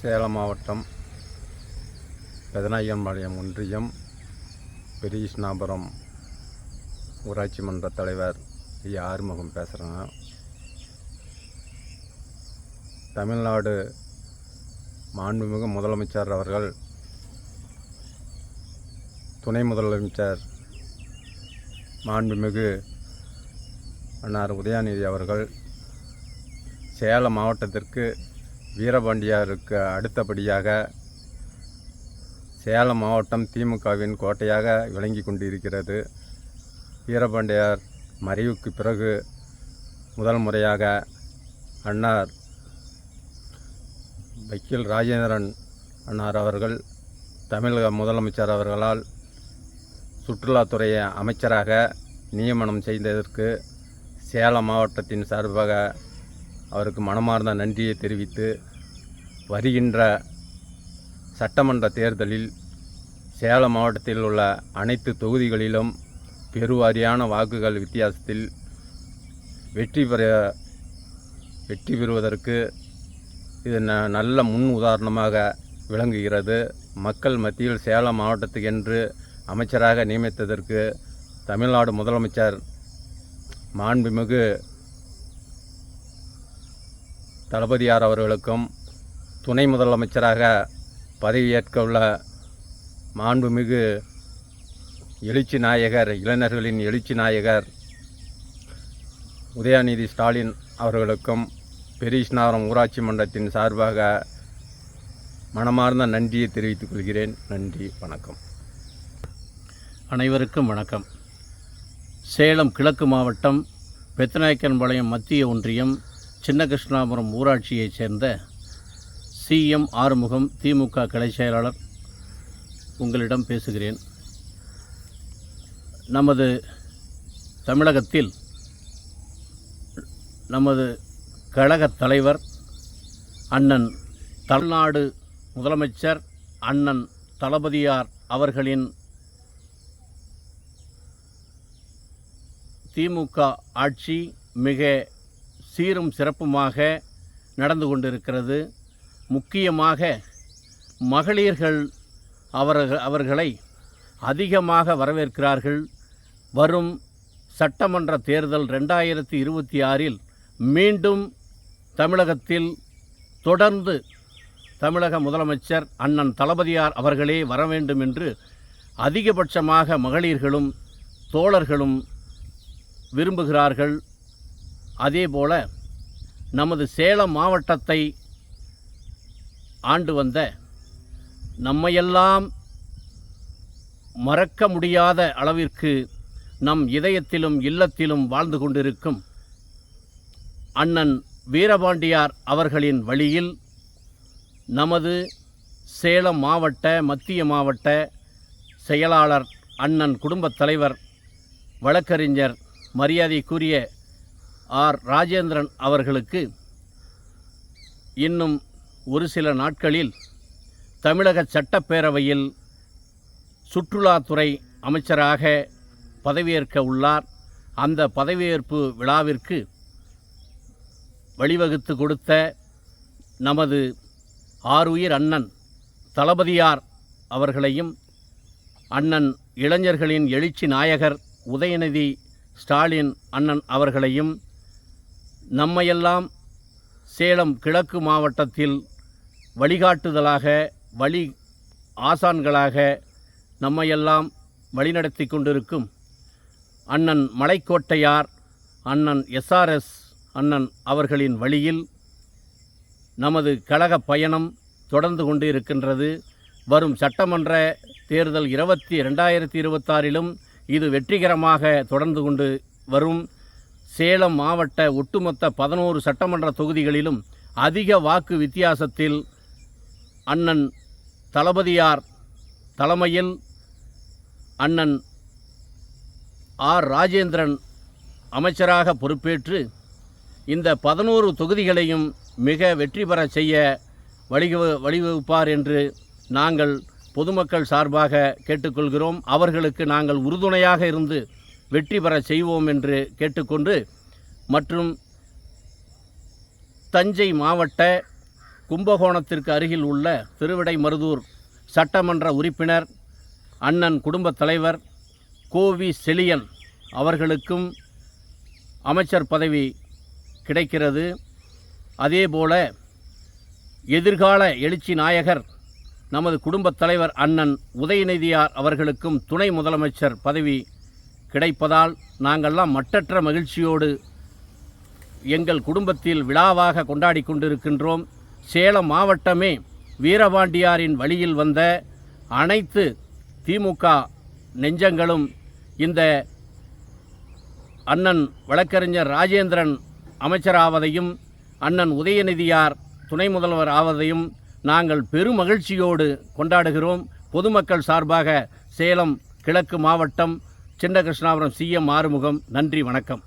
சேலம் மாவட்டம் பெதநாயகன்பாளையம் ஒன்றியம் பெரியகிருஷ்ணாபுரம் ஊராட்சி மன்ற தலைவர் ஐயா ஆறுமுகம் பேசுகிறேங்க தமிழ்நாடு மாண்புமிகு முதலமைச்சர் அவர்கள் துணை முதலமைச்சர் மாண்புமிகு அன்னார் உதயாநிதி அவர்கள் சேலம் மாவட்டத்திற்கு வீரபாண்டியாருக்கு அடுத்தபடியாக சேலம் மாவட்டம் திமுகவின் கோட்டையாக விளங்கி கொண்டிருக்கிறது. வீரபாண்டியார் மறைவுக்கு பிறகு முதல் முறையாக அன்னார் வக்கீல் ராஜேந்திரன் அன்னார் அவர்கள் தமிழக முதலமைச்சர் அவர்களால் சுற்றுலாத்துறை அமைச்சராக நியமனம் செய்ததற்கு சேலம் மாவட்டத்தின் சார்பாக அவருக்கு மனமார்ந்த நன்றியை தெரிவித்து வருகின்ற சட்டமன்ற தேர்தலில் சேலம் மாவட்டத்தில் உள்ள அனைத்து தொகுதிகளிலும் பெருவாரியான வாக்குகள் வித்தியாசத்தில் வெற்றி பெற வெற்றி பெறுவதற்கு இது ந நல்ல முன் உதாரணமாக விளங்குகிறது. மக்கள் மத்தியில் சேலம் மாவட்டத்துக்கென்று அமைச்சராக நியமித்ததற்கு தமிழ்நாடு முதலமைச்சர் மாண்புமிகு தளபதியார் அவர்களுக்கும் துணை முதலமைச்சராக பதவியேற்க உள்ள மாண்புமிகு எழுச்சி நாயகர் இளைஞர்களின் எழுச்சி நாயகர் உதயநிதி ஸ்டாலின் அவர்களுக்கும் பெரியகிருஷ்ணாபுரம் ஊராட்சி மன்றத்தின் சார்பாக மனமார்ந்த நன்றியை தெரிவித்துக் கொள்கிறேன். நன்றி வணக்கம். அனைவருக்கும் வணக்கம். சேலம் கிழக்கு மாவட்டம் பெத்தநாயக்கன்பாளையம் மத்திய ஒன்றியம் சின்ன கிருஷ்ணாபுரம் ஊராட்சியைச் சேர்ந்த சிஎம் ஆறுமுகம் திமுக கிளை செயலாளர் உங்களிடம் பேசுகிறேன். நமது தமிழகத்தில் நமது கழகத் தலைவர் அண்ணன் தமிழ்நாடு முதலமைச்சர் அண்ணன் தளபதியார் அவர்களின் திமுக ஆட்சி மிக சீரும் சிறப்புமாக நடந்து கொண்டிருக்கிறது. முக்கியமாக மகளிர்கள் அவர்கள் அவர்களை அதிகமாக வரவேற்கிறார்கள். வரும் சட்டமன்ற தேர்தல் ரெண்டாயிரத்தி இருபத்தி ஆறில் மீண்டும் தமிழகத்தில் தொடர்ந்து தமிழக முதலமைச்சர் அண்ணன் தளபதியார் அவர்களே வர வேண்டும் என்று அதிகபட்சமாக மகளிர்களும் தோழர்களும் விரும்புகிறார்கள். அதேபோல நமது சேலம் மாவட்டத்தை ஆண்டு வந்த நம்மையெல்லாம் மறக்க முடியாத அளவிற்கு நம் இதயத்திலும் இல்லத்திலும் வாழ்ந்து கொண்டிருக்கும் அண்ணன் வீரபாண்டியார் அவர்களின் வழியில் நமது சேலம் மாவட்ட மத்திய மாவட்ட செயலாளர் அண்ணன் குடும்பத் தலைவர் வழக்கறிஞர் மரியாதைக்குரிய ஆர். ராஜேந்திரன் அவர்களுக்கு இன்னும் ஒரு சில நாட்களில் தமிழக சட்டப்பேரவையில் சுற்றுலாத்துறை அமைச்சராக பதவியேற்க உள்ளார். அந்த பதவியேற்பு விழாவிற்கு வழிவகுத்து கொடுத்த நமது ஆருயிர் அண்ணன் தளபதியார் அவர்களையும் அண்ணன் இளைஞர்களின் எழுச்சி நாயகர் உதயநிதி ஸ்டாலின் அண்ணன் அவர்களையும் நம்மையெல்லாம் சேலம் கிழக்கு மாவட்டத்தில் வழிகாட்டுதலாக வழி ஆசான்களாக நம்மையெல்லாம் வழிநடத்தி கொண்டிருக்கும் அண்ணன் மலைக்கோட்டையார் அண்ணன் எஸ்ஆர்எஸ் அண்ணன் அவர்களின் வழியில் நமது கழக பயணம் தொடர்ந்து கொண்டு இருக்கின்றது வரும் சட்டமன்ற தேர்தல் இருபத்தி ரெண்டாயிரத்தி இருபத்தாறிலும் இது வெற்றிகரமாக தொடர்ந்து கொண்டு வரும். சேலம் மாவட்ட ஒட்டுமொத்த பதினோரு சட்டமன்ற தொகுதிகளிலும் அதிக வாக்கு வித்தியாசத்தில் அண்ணன் தளபதியார் தலைமையில் அண்ணன் ஆர் ராஜேந்திரன் அமைச்சராக பொறுப்பேற்று இந்த பதினோரு தொகுதிகளையும் மிக வெற்றி பெற செய்ய வழிவ வழிவகுப்பார் என்று நாங்கள் பொதுமக்கள் சார்பாக கேட்டுக்கொள்கிறோம். அவர்களுக்கு நாங்கள் உறுதுணையாக இருந்து வெற்றி பெற செய்வோம் என்று கேட்டுக்கொண்டு மற்றும் தஞ்சை மாவட்ட கும்பகோணத்திற்கு அருகில் உள்ள திருவிடைமருதூர் சட்டமன்ற உறுப்பினர் அண்ணன் குடும்பத் தலைவர் கோவி செலியன் அவர்களுக்கும் அமைச்சர் பதவி கிடைக்கிறது. அதேபோல எதிர்கால எழுச்சி நாயகர் நமது குடும்பத் தலைவர் அண்ணன் உதயநிதியார் அவர்களுக்கும் துணை முதலமைச்சர் பதவி கிடைப்பதால் நாங்கள்லாம் மட்டற்ற மகிழ்ச்சியோடு எங்கள் குடும்பத்தில் விழாவாக கொண்டாடி கொண்டிருக்கின்றோம். சேலம் மாவட்டமே வீரபாண்டியாரின் வழியில் வந்த அனைத்து திமுக நெஞ்சங்களும் இந்த அண்ணன் வழக்கறிஞர் ராஜேந்திரன் அமைச்சராவதையும் அண்ணன் உதயநிதியார் துணை முதல்வர் ஆவதையும் நாங்கள் பெருமகிழ்ச்சியோடு கொண்டாடுகிறோம். பொதுமக்கள் சார்பாக சேலம் கிழக்கு மாவட்டம் சின்ன கிருஷ்ணாபுரம் சிஎம் ஆறுமுகம். நன்றி வணக்கம்.